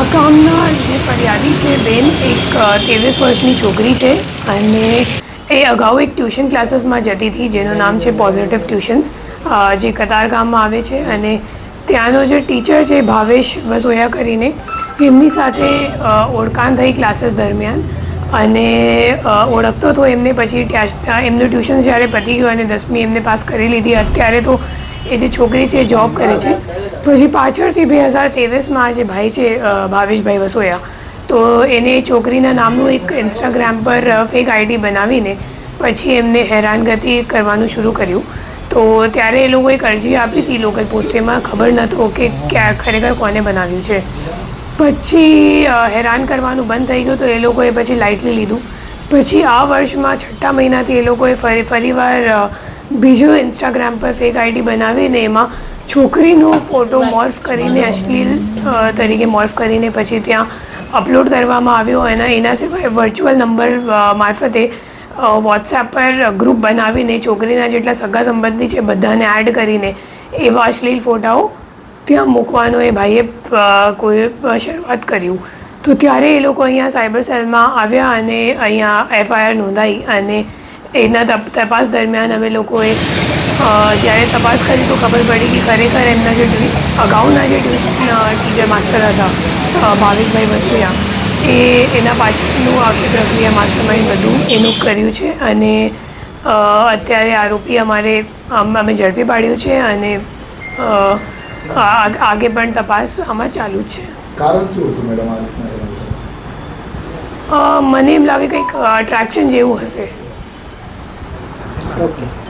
આ કામના જે ફરિયાદી છે, બેન એક ત્રેવીસ વર્ષની છોકરી છે અને એ અગાઉ એક ટ્યુશન ક્લાસીસમાં જતી હતી, જેનું નામ છે પોઝિટિવ ટ્યુશન્સ જે કતાર ગામમાં આવે છે અને ત્યાંનો જે ટીચર છે, ભાવેશ વસોયા કરીને, એમની સાથે ઓળખાણ થઈ ક્લાસીસ દરમિયાન અને ઓળખતો હતો એમને પછી એમનું ટ્યુશન જ્યારે પતી ગયું અને દસમી એમને પાસ કરી લીધી, અત્યારે તો એ જે છોકરી છે જોબ કરે છે પછી પાછળથી બે હજાર ત્રેવીસમાં જે ભાઈ છે ભાવેશભાઈ વસોયા, તો એને છોકરીના નામનું એક ઇન્સ્ટાગ્રામ પર ફેક આઈડી બનાવીને પછી એમને હેરાનગતિ કરવાનું શરૂ કર્યું. તો ત્યારે એ લોકોએ અરજી આપી હતી લોકલ પોસ્ટેમાં ખબર નહોતો કે ક્યાં, ખરેખર કોને બનાવ્યું છે. પછી હેરાન કરવાનું બંધ થઈ ગયું તો એ લોકોએ પછી લાઇટલી લીધું. પછી આ વર્ષમાં છઠ્ઠા મહિનાથી એ લોકોએ ફરી, ફરીવાર બીજો ઇન્સ્ટાગ્રામ પર ફેક આઈડી બનાવીને એમાં છોકરીનો ફોટો મોર્ફ કરીને અશ્લીલ તરીકે મોર્ફ કરીને પછી ત્યાં અપલોડ કરવામાં આવ્યો અને એના સિવાય વર્ચ્યુઅલ નંબર મારફતે વોટ્સએપ પર ગ્રુપ બનાવીને છોકરીના જેટલા સગા સંબંધી છે બધાને એડ કરીને એવા અશ્લીલ ફોટાઓ ત્યાં મૂકવાનો એ ભાઈએ કોઈ શરૂઆત કર્યું. તો ત્યારે એ લોકો અહીંયા સાયબર સેલમાં આવ્યા અને અહીંયા એફઆઈઆર નોંધાઈ અને એના તપાસ દરમિયાન અમે લોકોએ જ્યારે તપાસ કરી તો ખબર પડી કે ખરેખર એમના જે અગાઉના જે ટીચર માસ્ટર હતા ભાવેશભાઈ વસુયા એ એના પાછળનું આખી પ્રક્રિયા માસ્ટરમાઇન્ડ બધું એનું કર્યું છે અને અત્યારે આરોપી અમારે અમ- અમે ઝડપી પાડ્યું છે અને આ- આગે પણ તપાસ આમાં ચાલુ જ છે. કારણ શું હતું મેડમ મને એમ લાગે કંઈક અટ્રેક્શન જેવું હશે. Добре.